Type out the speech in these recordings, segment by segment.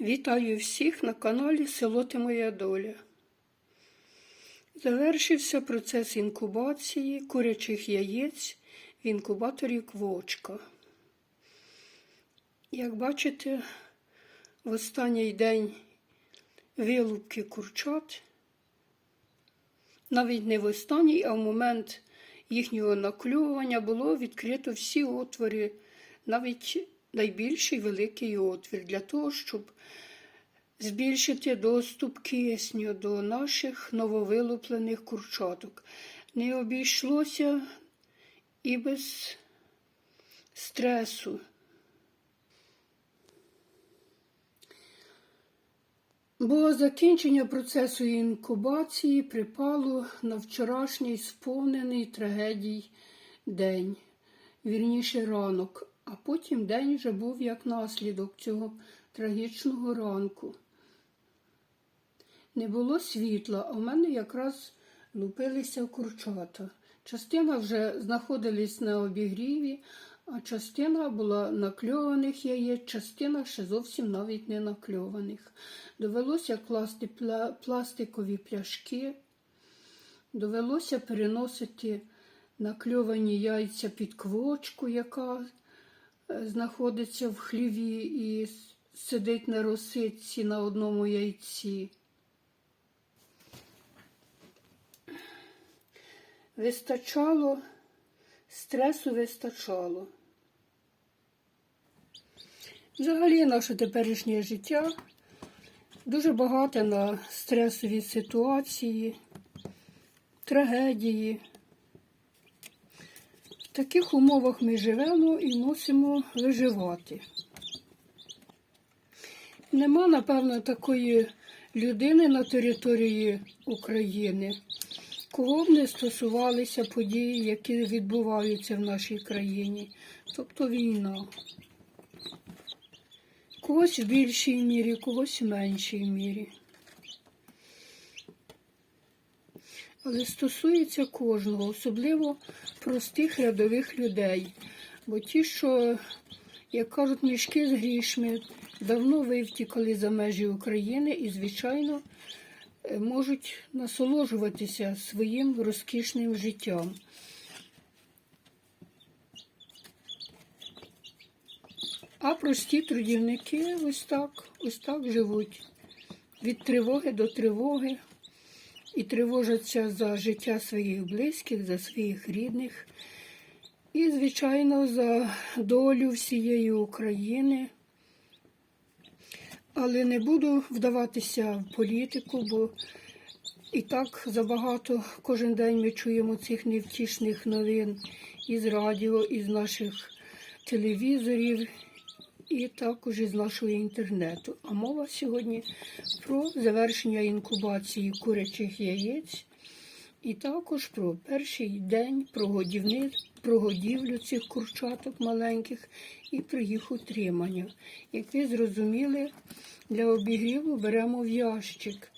Вітаю всіх на каналі Село Ти Моя Доля. Завершився процес інкубації курячих яєць в інкубаторі Квочка. Як бачите, в останній день вилупки курчат, навіть не в останній, а в момент їхнього наклювання було відкрито всі отвори, навіть найбільший великий отвір для того, щоб збільшити доступ кисню до наших нововилуплених курчаток. Не обійшлося і без стресу. Бо закінчення процесу інкубації припало на вчорашній сповнений трагедій день, вірніше ранок, а потім день вже був як наслідок цього трагічного ранку. Не було світла, а в мене якраз лупилися курчата. Частина вже знаходились на обігріві, а частина була накльованих яєць, частина ще зовсім навіть не накльованих. Довелося класти пластикові пляшки, довелося переносити накльовані яйця під квочку, яка знаходиться в хліві і сидить на роситці на одному яйці. Вистачало, стресу вистачало. Взагалі наше теперішнє життя дуже багате на стресові ситуації, трагедії. В таких умовах ми живемо і мусимо виживати. Нема, напевно, такої людини на території України, кого б не стосувалися події, які відбуваються в нашій країні, тобто війна. Когось в більшій мірі, когось в меншій мірі. Але стосується кожного, особливо простих рядових людей. Бо ті, що, як кажуть, мішки з грішми, давно вивтікали за межі України і, звичайно, е, можуть насолоджуватися своїм розкішним життям. А прості трудівники ось так, ось так живуть. Від тривоги до тривоги і тривожаться за життя своїх близьких, за своїх рідних і, звичайно, за долю всієї України. Але не буду вдаватися в політику, бо і так забагато кожен день ми чуємо цих невтішних новин із радіо, із наших телевізорів, і також із нашого інтернету. А мова сьогодні про завершення інкубації курячих яєць і також про перший день про, про годівлю цих курчаток маленьких і про їх утримання. Як ви зрозуміли, для обігріву беремо в ящик.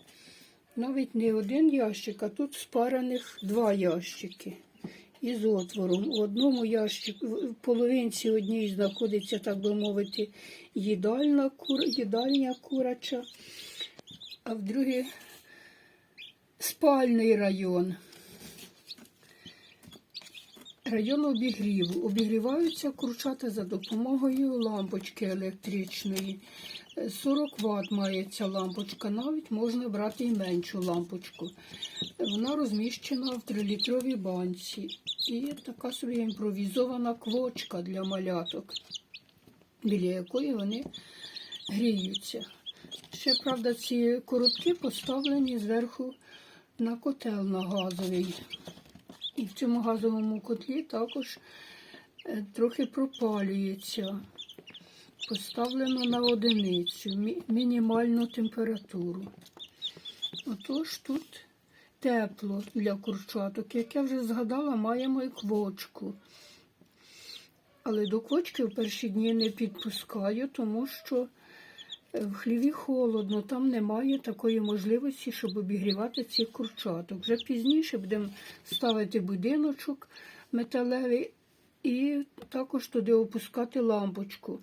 Навіть не один ящик, а тут спарених два ящики із отвором. У одному ящику, в половинці одній знаходиться, так би мовити, їдальна кур, їдальня курача, а в другій спальний район. Район обігріву. Обігріваються курчата за допомогою лампочки електричної. Е, 40 Вт має ця лампочка, навіть можна брати і меншу лампочку. Вона розміщена в 3-літровій банці. І така собі імпровізована квочка для маляток, біля якої вони гріються. Ще, правда, ці коробки поставлені зверху на котел на газовий. І в цьому газовому котлі також е, трохи пропалюється. Поставлено на одиницю мінімальну температуру. Отож тут тепло для курчаток. Як я вже згадала, маємо і квочку. Але до квочки в перші дні не підпускаю, тому що в хліві холодно, там немає такої можливості, щоб обігрівати цих курчаток. Вже пізніше будемо ставити будиночок металевий і також туди опускати лампочку.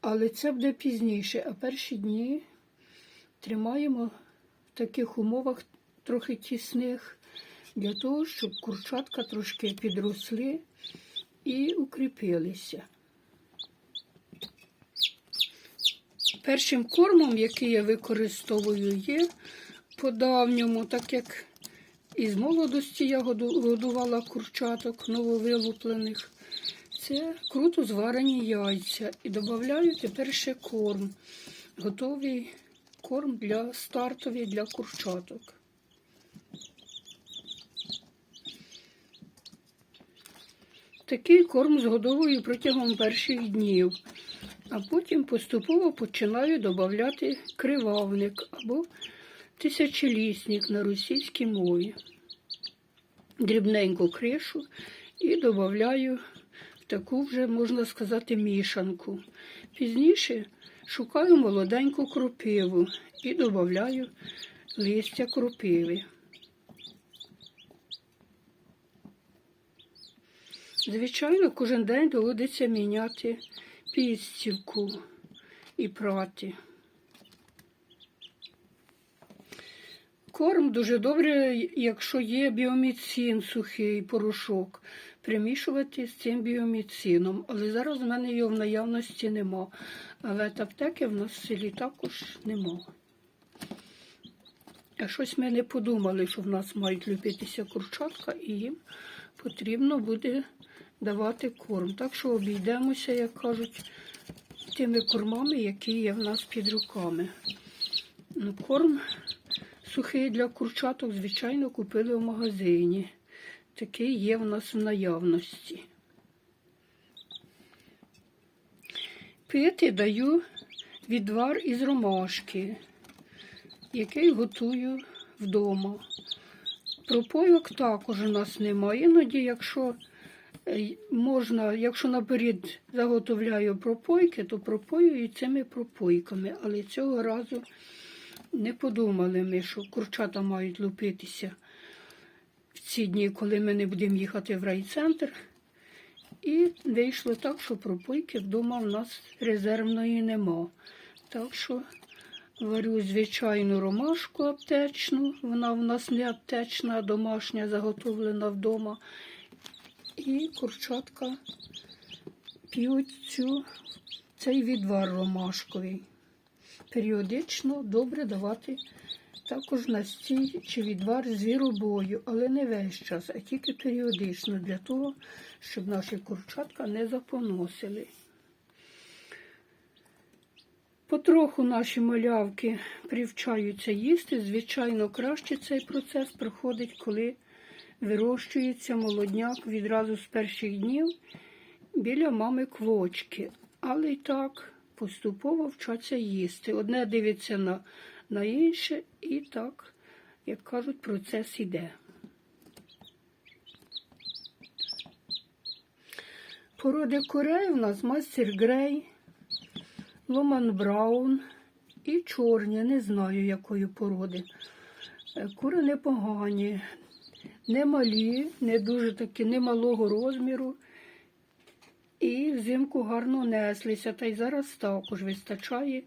Але це буде пізніше, а перші дні тримаємо в таких умовах трохи тісних, для того, щоб курчатка трошки підросли і укріпилися. Першим кормом, який я використовую, є по-давньому, так як із молодості я годувала курчаток нововилуплених. Це круто зварені яйця. І додаю тепер ще корм. Готовий корм для стартовий для курчаток. Такий корм згодовую протягом перших днів, а потім поступово починаю додати кривавник або тисячолісник на російській мові. Дрібненьку кришу і додаю в таку вже, можна сказати, мішанку. Пізніше шукаю молоденьку кропиву і додаю листя кропиви. Звичайно, кожен день доводиться міняти підстілку і прати. Корм дуже добре, якщо є біоміцин сухий порошок, примішувати з цим біоміцином. Але зараз в мене його в наявності нема. Але аптеки в нас в селі також нема. А щось ми не подумали, що в нас мають любитися курчатка, і їм потрібно буде давати корм. Так що обійдемося, як кажуть, тими кормами, які є в нас під руками. Ну, корм сухий для курчаток, звичайно, купили в магазині. Такий є в нас в наявності. Пити даю відвар із ромашки, який готую вдома. Пропойок також у нас немає. Іноді, якщо можна, якщо наперед заготовляю пропойки, то пропою і цими пропойками. Але цього разу не подумали ми, що курчата мають лупитися в ці дні, коли ми не будемо їхати в райцентр. І вийшло так, що пропойки вдома в нас резервної нема. Так що варю звичайну ромашку аптечну, вона в нас не аптечна, а домашня, заготовлена вдома. І курчатка п'ють цю, цей відвар ромашковий. Періодично добре давати також настій чи відвар звіробою, але не весь час, а тільки періодично, для того, щоб наші курчатка не запоносили. Потроху наші малявки привчаються їсти. Звичайно, краще цей процес проходить, коли вирощується молодняк відразу з перших днів біля мами квочки. Але й так поступово вчаться їсти. Одне дивиться на, на інше, і так, як кажуть, процес іде. Породи курей у нас мастер Грей, Ломан Браун і чорні, не знаю якої породи. Е, Кури непогані, не малі, не дуже такі, не малого розміру. І взимку гарно неслися. Та й зараз також вистачає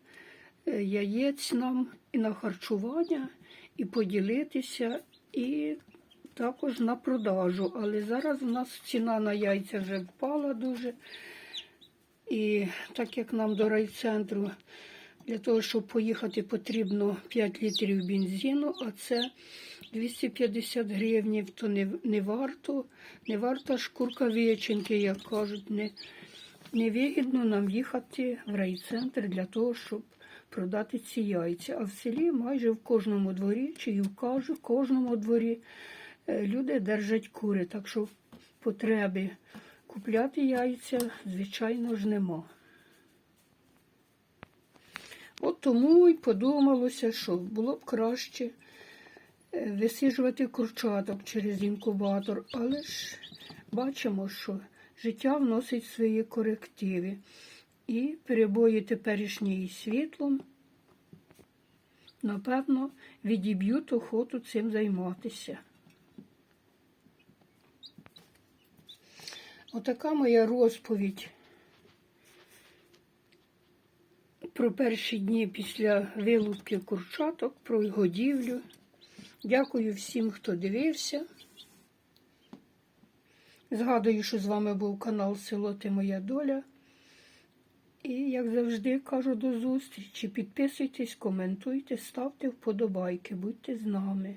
е, яєць нам і на харчування, і поділитися, і також на продажу. Але зараз у нас ціна на яйця вже впала дуже. І так як нам до райцентру для того, щоб поїхати, потрібно 5 літрів бензину, а це 250 гривнів, то не, не варто, не варта шкурка віченьки, як кажуть, не, не вигідно нам їхати в райцентр для того, щоб продати ці яйця. А в селі майже в кожному дворі, чи в кожному дворі е, люди держать кури, так що потреби купляти яйця, звичайно ж, нема. От тому й подумалося, що було б краще висиджувати курчаток через інкубатор, але ж бачимо, що життя вносить свої корективи. І перебої теперішні світлом, напевно, відіб'ють охоту цим займатися. Отака моя розповідь про перші дні після вилупки курчаток, про годівлю. Дякую всім, хто дивився. Згадую, що з вами був канал Село Ти Моя Доля. І, як завжди, кажу до зустрічі. Підписуйтесь, коментуйте, ставте вподобайки, будьте з нами.